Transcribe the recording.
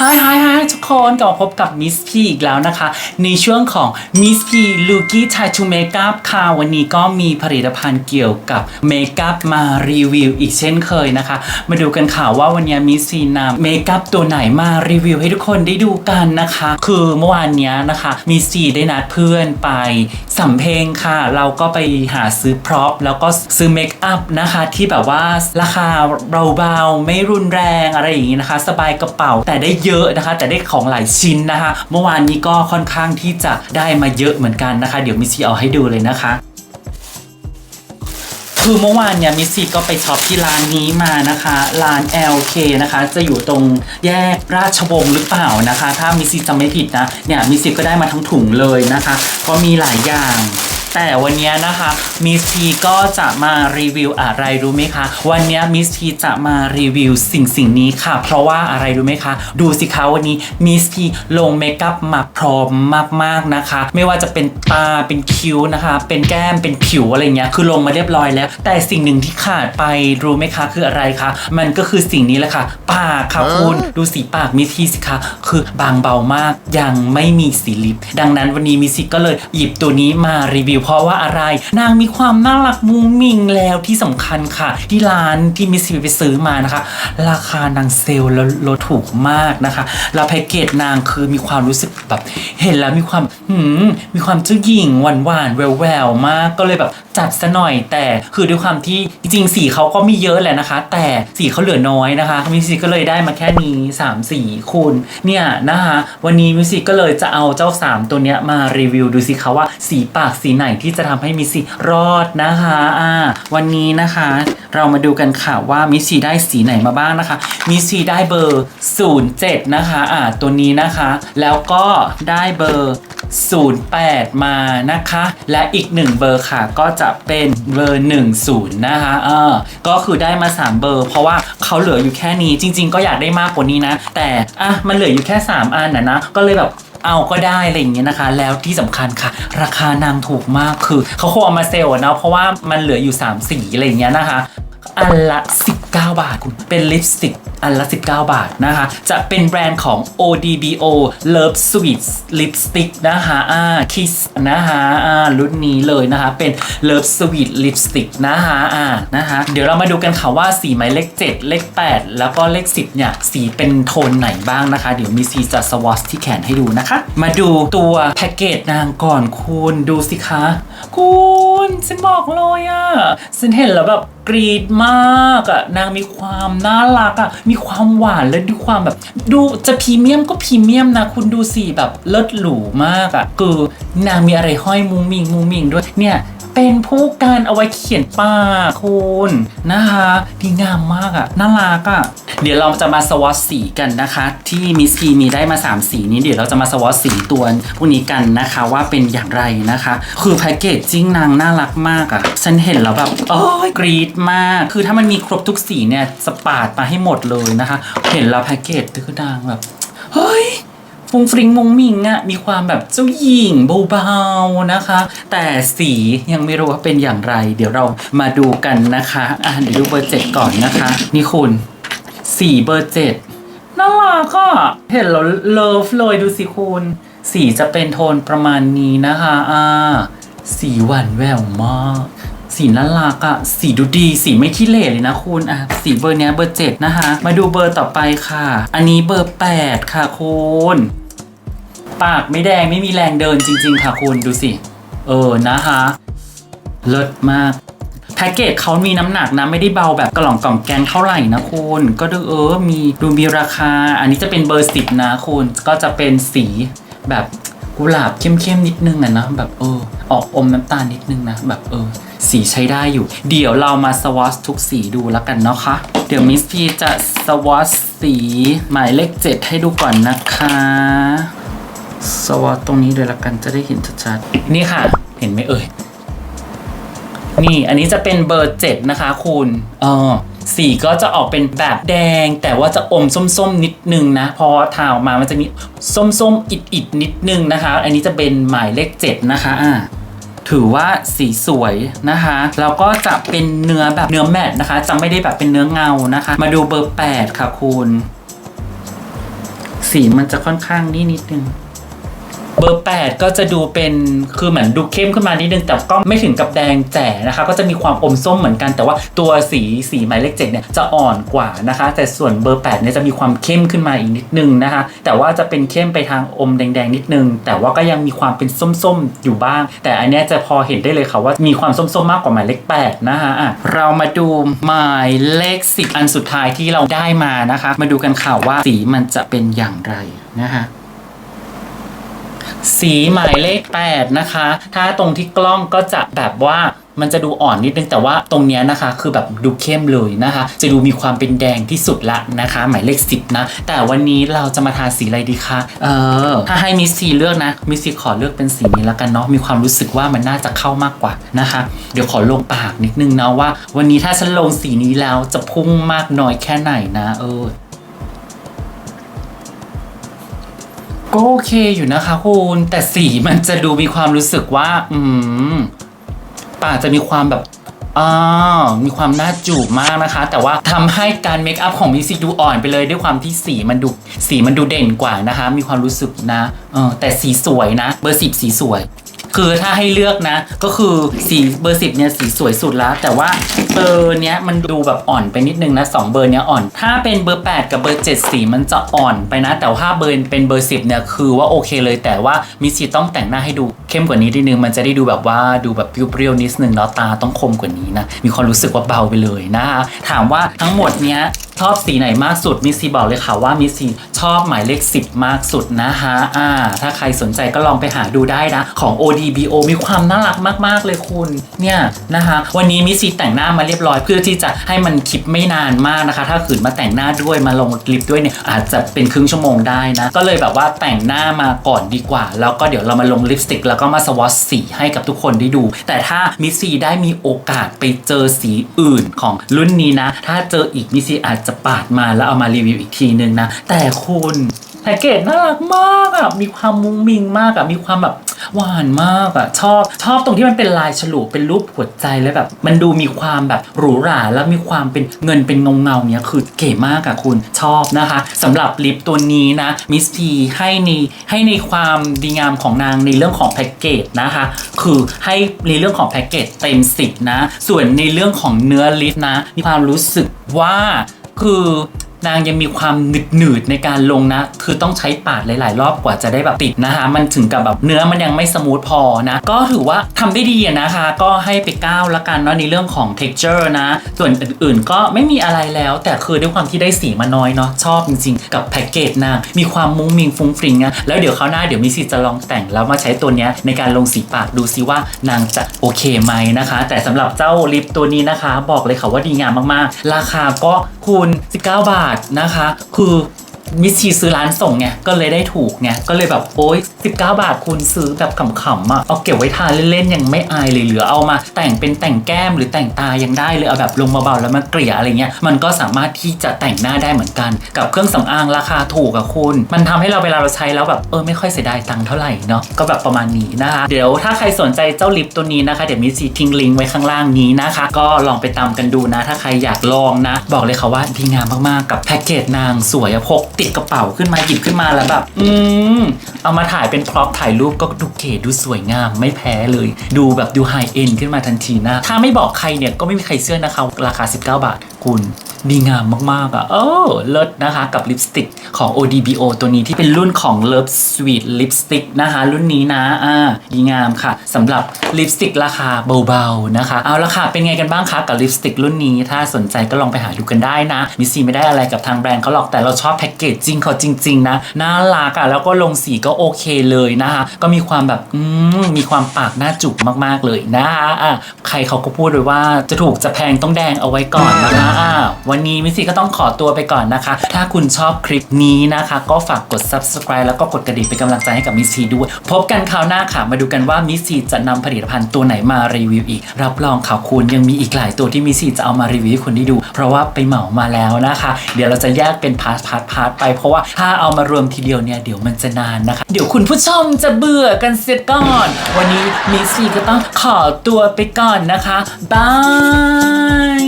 ฮายฮายฮายทุกคนกลับมาพบกับมิสพีอีกแล้วนะคะ ในช่วงของมิสพีลูกี้ไททูเมคอัพค่ะวันนี้ก็มีผลิตภัณฑ์เกี่ยวกับเมคอัพมารีวิวอีกเช่นเคยนะคะ มาดูกันค่ะว่าวันนี้มิสพีนำเมคอัพตัวไหนมารีวิวให้ทุกคนได้ดูกันนะคะ คือเมื่อวานนี้นะคะมิสพีได้นัดเพื่อนไปสำเพ็งค่ะ เราก็ไปหาซื้อพร็อพแล้วก็ซื้อเมคอัพนะคะที่แบบว่าราคาเบาๆไม่รุนแรงอะไรอย่างนี้นะคะ สบายกระเป๋าแต่ได้เยอะนะคะ แต่ได้ของหลายชิ้นนะคะ เมื่อวานนี้ก็ค่อนข้างที่จะได้มาเยอะเหมือนกันนะคะ เดี๋ยวมิสซีเอาให้ดูเลยนะคะคือเมื่อวานเนี่ยมิสซี่ก็ไปช็อปที่ร้านนี้มานะคะร้าน LK นะคะ จะอยู่ตรงแยกราชวงศ์หรือเปล่านะคะ ถ้ามิสซี่จำไม่ผิดนะเนี่ยมิสซี่ก็ได้มาทั้งถุงเลยนะคะ ก็มีหลายอย่าง แต่วันนี้นะคะมิสทีก็จะมารีวิวอะไรรู้ไหมคะ วันนี้มิสทีจะมารีวิวสิ่งสิ่งนี้ค่ะ เพราะว่าอะไรรู้ไหมคะ ดูสิคะวันนี้มิสทีลงเมคอัพมาพร้อมมากๆนะคะ ไม่ว่าจะเป็นตาเป็นคิ้วนะคะ เป็นแก้มเป็นผิวอะไรเงี้ยคือลงมาเรียบร้อยแล้ว แต่สิ่งหนึ่งที่ขาดไปรู้ไหมคะคืออะไรคะมันก็คือสิ่งนี้แหละค่ะ ปากค่ะคุณดูสีปากมิสทีสิคะคือบางเบามากยังไม่มีสีลิป ดังนั้นวันนี้มิสทีก็เลยหยิบตัวนี้มารีวิวเพราะว่าอะไร นางมีความน่ารักมุ้งมิงแล้วที่สำคัญค่ะ ที่ร้านที่มิสทีไปซื้อมานะคะ ราคานางเซลล์แล้วลดถูกมากนะคะ แล้วแพ็กเกจนางคือมีความรู้สึกแบบ เห็นแล้วมีความหืมมีความเจ้าหญิงหวานหวานแววแววมากก็เลยแบบจัดซะหน่อย แต่คือด้วยความที่จริงสีเขาก็มีเยอะแหละนะคะ แต่สีเขาเหลือน้อยนะคะมิสซีก็เลยได้มาแค่นี้3 4คูณเนี่ยนะคะ วันนี้มิสซีก็เลยจะเอาเจ้า 3 ตัวเนี้ยมารีวิวดูสิคะว่าสีปากสีไหนที่จะทำให้มิสซีรอดนะคะอ่าวันนี้นะคะ เรามาดูกันค่ะว่ามิสซีได้สีไหนมาบ้างนะคะ มิสซีได้เบอร์ 07 นะคะอ่าตัวนี้นะคะ แล้วก็ได้เบอร์ 08 มานะคะ และอีก 1 เบอร์ค่ะ ก็จะเป็นเบอร์ 10 นะคะเออก็คือได้มา 3 เบอร์ เพราะว่าเขาเหลืออยู่แค่นี้จริง ๆ ก็อยากได้มากกว่านี้นะ แต่อะมันเหลืออยู่แค่ 3 อันนะนะก็เลยแบบ เอาก็ได้อะไรอย่างเงี้ยนะคะ แล้วที่สำคัญค่ะ ราคานางถูกมากคือเขาคงเอามาเซลล์เนาะเพราะว่ามันเหลืออยู่3สีอะไรอย่างเงี้ยนะคะอันละ 19 บาทคุณเป็นลิปสติก อันละ 19 บาทนะคะ จะเป็นแบรนด์ของ ODBO Love Sweet Lipstick นะคะอ่า Kiss นะคะอ่ารุ่นนี้เลยนะคะ เป็น Love Sweet Lipstick นะคะอ่านะคะเดี๋ยวเรามาดูกันค่ะว่าสีหมายเลข 7 เลข 8 แล้วก็เลข 10 เนี่ย สีเป็นโทนไหนบ้างนะคะ เดี๋ยวมีซีจะสวอชที่แขนให้ดูนะคะ มาดูตัวแพ็กเกจนางก่อนคุณดูสิคะ คุณฉันบอกเลยอะฉันเห็นแล้วแบบกรีดมากอะนางมีความน่ารักอะมีความหวานและดูความแบบ ดูจะพรีเมียมก็พรีเมียมนะ คุณดูสิแบบเลิศหรูมากอะคือ นางมีอะไรห้อยมุงมิงมุงมิงด้วยเนี่ย เป็นผู้การเอาไว้เขียนป้ากคุณนะคะดีงามมากอะน่ารักอะเดี๋ยวเราจะมาสวอตสีกันนะคะ ที่มิสซีมีได้มา 3 สีนี้เดี๋ยวเราจะมาสวอตสีตัวพวกนี้กันนะคะว่าเป็นอย่างไรนะคะ คือแพ็กเกจจิ้งนางน่ารักมากอะฉันเห็นแล้วแบบโอ้ยกรี๊ดมาก คือถ้ามันมีครบทุกสีเนี่ยสปาดมาให้หมดเลยนะคะ เห็นแล้วแพ็กเกจคือนางแบบเฮ้ย ฟุงฟริงมงมิงอะมีความแบบเจ้าหญิงเบาๆนะคะ แต่สียังไม่รู้ว่าเป็นอย่างไร เดี๋ยวเรามาดูกันนะคะอะเดี๋ยวดูเบอร์เจ็ดก่อนนะคะ นี่คุณสีเบอร์เจ็ดน่ารักก็เห็นแล้วเลิฟเลยดูสิคุณ สีจะเป็นโทนประมาณนี้นะคะอ่าสีหวานแววมากสีน่ารักอะสีดูดี สีไม่ขี้เหร่เลยนะคุณอะสีเบอร์เนี้ยเบอร์เจ็ดนะคะ มาดูเบอร์ต่อไปค่ะ อันนี้เบอร์แปดค่ะคุณ ปากไม่แดงไม่มีแรงเดินจริง ๆ ค่ะคุณดูสิ เออนะคะเลิศมากแพ็กเกจเขามีน้ำหนักนะไม่ได้เบาแบบกล่องกล่องแกงเท่าไหร่นะคุณก็ดูเออมีดูมีราคา อันนี้จะเป็นเบอร์สิบนะคุณก็จะเป็นสีแบบกุหลาบเข้มๆนิดนึงอะนะแบบเออ ออกอมน้ำตาลนิดนึงนะแบบเออ สีใช้ได้อยู่ เดี๋ยวเรามาสวอชทุกสีดูแล้วกันเนาะคะ เดี๋ยวมิสพีจะสวอชสีหมายเลขเจ็ดให้ดูก่อนนะคะ สวอตตรงนี้เลยละกันจะได้เห็นชัดๆ นี่ค่ะ เห็นไหมเอ่ย นี่อันนี้จะเป็นเบอร์เจ็ดนะคะคุณเออสีก็จะออกเป็นแบบแดง แต่ว่าจะอมส้มๆนิดนึงนะ พอทาออกมามันจะมีส้มๆอิดๆนิดนึงนะคะ อันนี้จะเป็นหมายเลขเจ็ดนะคะอ่าถือว่าสีสวยนะคะแล้วก็จะเป็นเนื้อแบบเนื้อแมตต์นะคะ จะไม่ได้แบบเป็นเนื้อเงานะคะ มาดูเบอร์ 8 ค่ะคุณ สีสีมันจะค่อนข้างนี่นิดนึง เบอร์ 8 ก็จะดูเป็นคือเหมือนดูเข้มขึ้นมานิดนึง แต่ก็ไม่ถึงกับแดงแจ๋นะคะ ก็จะมีความอมส้มเหมือนกัน แต่ว่าตัวสีสีหมายเลขเจ็ดเนี่ยจะอ่อนกว่านะคะ แต่ส่วนเบอร์8เนี่ยจะมีความเข้มขึ้นมาอีกนิดนึงนะคะ แต่ว่าจะเป็นเข้มไปทางอมแดงๆนิดนึง แต่ว่าก็ยังมีความเป็นส้มๆอยู่บ้าง แต่อันนี้จะพอเห็นได้เลยค่ะว่ามีความส้มๆมากกว่าหมายเลข8นะคะะเรามาดูหมายเลข10อันสุดท้ายที่เราได้มานะคะ มาดูกันค่ะว่าสีมันจะเป็นอย่างไรนะคะ สีหมายเลข 8 นะคะ ถ้าตรงที่กล้องก็จะแบบว่ามันจะดูอ่อนนิดนึงแต่ว่าตรงเนี้ยนะคะ คือแบบดูเข้มเลยนะคะ จะดูมีความเป็นแดงที่สุดละนะคะ หมายเลข 10 นะ แต่วันนี้เราจะมาทาสีอะไรดีคะเออถ้าให้มิสซีเลือกนะมิสซีขอเลือกเป็นสีนี้แล้วกันเนาะมีความรู้สึกว่ามันน่าจะเข้ามากกว่านะคะ เดี๋ยวขอลงปากนิดนึงนะว่า วันนี้ถ้าฉันลงสีนี้แล้วจะพุ่งมากน้อยแค่ไหนนะเออ โอเคอยู่นะคะคุณแต่สีมันจะดูมีความรู้สึกว่า อืมปากจะมีความแบบอ่ามีความน่าจูบมากนะคะ แต่ว่าทำให้การเมคอัพของมิซี่ดูอ่อนไปเลยด้วยความที่สีมันดูสีมันดูเด่นกว่านะคะ มีความรู้สึกนะเออแต่สีสวยนะ เบอร์สิบสีสวย คือถ้าให้เลือกนะ ก็คือสีเบอร์สิบเนี่ยสีสวยสุดแล้วแต่ว่าเบอร์เนี้ยมันดูแบบอ่อนไปนิดนึงนะสองเบอร์เนี้ยอ่อน ถ้าเป็นเบอร์ 8 กับเบอร์ 7 สีมันจะอ่อนไปนะ แต่ว่าถ้าเบอร์เป็นเบอร์10เนี่ยคือว่าโอเคเลยแต่ว่ามิสซีต้องแต่งหน้าให้ดูเข้มกว่านี้นิดนึงมันจะได้ดูแบบว่าดูแบบเปรี้ยวๆนิดนึงเนาะตาต้องคมกว่านี้นะมีความรู้สึกว่าเบาไปเลยนะคะถามว่าทั้งหมดเนี้ย ชอบสีไหนมากสุดมิสซีบอกเลยค่ะว่ามิสซีชอบหมายเลข 10 มากสุดนะคะอ่า ถ้าใครสนใจก็ลองไปหาดูได้นะ ของ ODBO มีความน่ารักมาก ๆ เลยคุณ เนี่ยนะคะ วันนี้มิสซีแต่งหน้ามาเรียบร้อยเพื่อที่จะให้มันคลิปไม่นานมากนะคะ ถ้าขืนมาแต่งหน้าด้วยมาลงลิปด้วยเนี่ยอาจจะเป็นครึ่งชั่วโมงได้นะ ก็เลยแบบว่าแต่งหน้ามาก่อนดีกว่า แล้วก็เดี๋ยวเรามาลงลิปสติกแล้วก็มาสวอชสีให้กับทุกคนได้ดู แต่ถ้ามิสซีได้มีโอกาสไปเจอสีอื่นของรุ่นนี้นะ ถ้าเจออีกมิสซีอาจจะปาดมาแล้วเอามารีวิวอีกทีนึงนะ แต่คุณแพ็กเกจน่ารักมากอะมีความมุ้งมิงมากอะมีความแบบหวานมากอะชอบชอบตรงที่มันเป็นลายฉลุเป็นรูปหัวใจแล้วแบบ มันดูมีความแบบหรูหราแล้วมีความเป็นเงินเป็นเงาเงาเนี้ยคือเก๋มากอะคุณชอบนะคะสำหรับลิปตัวนี้นะมิสทีให้ในให้ในความดีงามของนางในเรื่องของแพ็กเกจนะคะ คือให้ในเรื่องของแพ็กเกจเต็มสิบนะ ส่วนในเรื่องของเนื้อลิปนะ มีความรู้สึกว่า คือ นางยังมีความหนืดหนืดในการลงนะ คือต้องใช้ปาดหลาย ๆ รอบกว่าจะได้แบบติดนะคะมันถึงกับแบบเนื้อมันยังไม่สมูทพอนะ ก็ถือว่าทำได้ดีนะคะ ก็ให้ไปก้าวละกันเนาะในเรื่องของ texture นะ ส่วนอื่น ๆ ก็ไม่มีอะไรแล้ว แต่คือด้วยความที่ได้สีมาน้อยเนาะชอบจริง ๆ กับแพ็กเกจนางมีความมุ้งมิงฟุ้งฟริงนะแล้วเดี๋ยวคราวหน้าเดี๋ยวมิสซี่จะลองแต่งแล้วมาใช้ตัวนี้ในการลงสีปากดูซิว่านางจะโอเคไหมนะคะ แต่สำหรับเจ้าลิปตัวนี้นะคะ บอกเลยค่ะว่าดีงามมาก ๆ ราคาก็คูณ19 บาทนะคะ คือ มิสชีซื้อร้านส่งไงก็เลยได้ถูกไงก็เลยแบบโอ๊ย19 บาทคุณซื้อแบบขำๆอะเอาเก็บไว้ทานเล่นๆยังไม่อายเลยเหลือเอามา แต่งเป็นแต่งแก้มหรือแต่งตายังได้เลยเอาแบบลงเบาๆแล้วมาเกลี่ยอะไรเงี้ยมันก็สามารถที่จะแต่งหน้าได้เหมือนกัน กับเครื่องสำอางราคาถูกอะคุณ มันทำให้เราเวลาเราใช้แล้วแบบเออไม่ค่อยเสียดายตังค์เท่าไหร่เนาะก็แบบประมาณนี้นะคะเดี๋ยวถ้าใครสนใจเจ้าลิปตัวนี้นะคะเดี๋ยวมิสซีทิ้งลิงก์ไว้ข้างล่างนี้นะคะ ก็ลองไปตามกันดูนะ ถ้าใครอยากลองนะ บอกเลยค่ะว่าดีงามมากๆกับแพ็กเกจนางสวยอะพกติดกระเป๋าขึ้นมาหยิบขึ้นมาแล้วแบบอืมเอามาถ่ายเป็นพร็อพถ่ายรูปก็ดูเก๋ดูสวยงามไม่แพ้เลย ดูแบบดูไฮเอ็นขึ้นมาทันทีนะ ถ้าไม่บอกใครเนี่ยก็ไม่มีใครเชื่อนะคะราคา 19 บาทคุณ ดีงามมากๆอะเออเลิศนะคะ กับลิปสติกของ ODBO ตัวนี้ที่เป็นรุ่นของ Love Sweet Lipstick นะคะ รุ่นนี้นะ อ่า ดีงามค่ะสำหรับลิปสติกราคาเบาๆนะคะ เอาละค่ะ เป็นไงกันบ้างคะกับลิปสติกรุ่นนี้ ถ้าสนใจก็ลองไปหาดูกันได้นะ มิสซีไม่ได้อะไรกับทางแบรนด์เขาหรอก แต่เราชอบแพ็กเกจจริงเขาจริง ๆ นะ น่ารักอะ แล้วก็ลงสีก็โอเคเลยนะคะ ก็มีความแบบ อืม มีความปากหน้าจุกมากๆเลยนะคะอะใครเขาก็พูดเลยว่าจะถูกจะแพงต้องแดงเอาไว้ก่อนนะคะอะวันนี้มิสซี่ก็ต้องขอตัวไปก่อนนะคะ ถ้าคุณชอบคลิปนี้นะคะ ก็ฝากกด subscribe แล้วก็กดกระดิ่งเป็นกำลังใจให้กับมิสซี่ด้วย พบกันคราวหน้าค่ะ มาดูกันว่ามิสซี่จะนำผลิตภัณฑ์ตัวไหนมารีวิวอีก รับรองข่าวคุณยังมีอีกหลายตัวที่มิสซี่จะเอามารีวิวให้คุณได้ดู เพราะว่าไปเหมามาแล้วนะคะ เดี๋ยวเราจะแยกเป็นพาร์ทพาร์ทพาร์ทไปเพราะว่าถ้าเอามารวมทีเดียวเนี่ยเดี๋ยวมันจะนานนะคะ เดี๋ยวคุณผู้ชมจะเบื่อกันเสียก่อน วันนี้มิสซี่ก็ต้องขอตัวไปก่อนนะคะบาย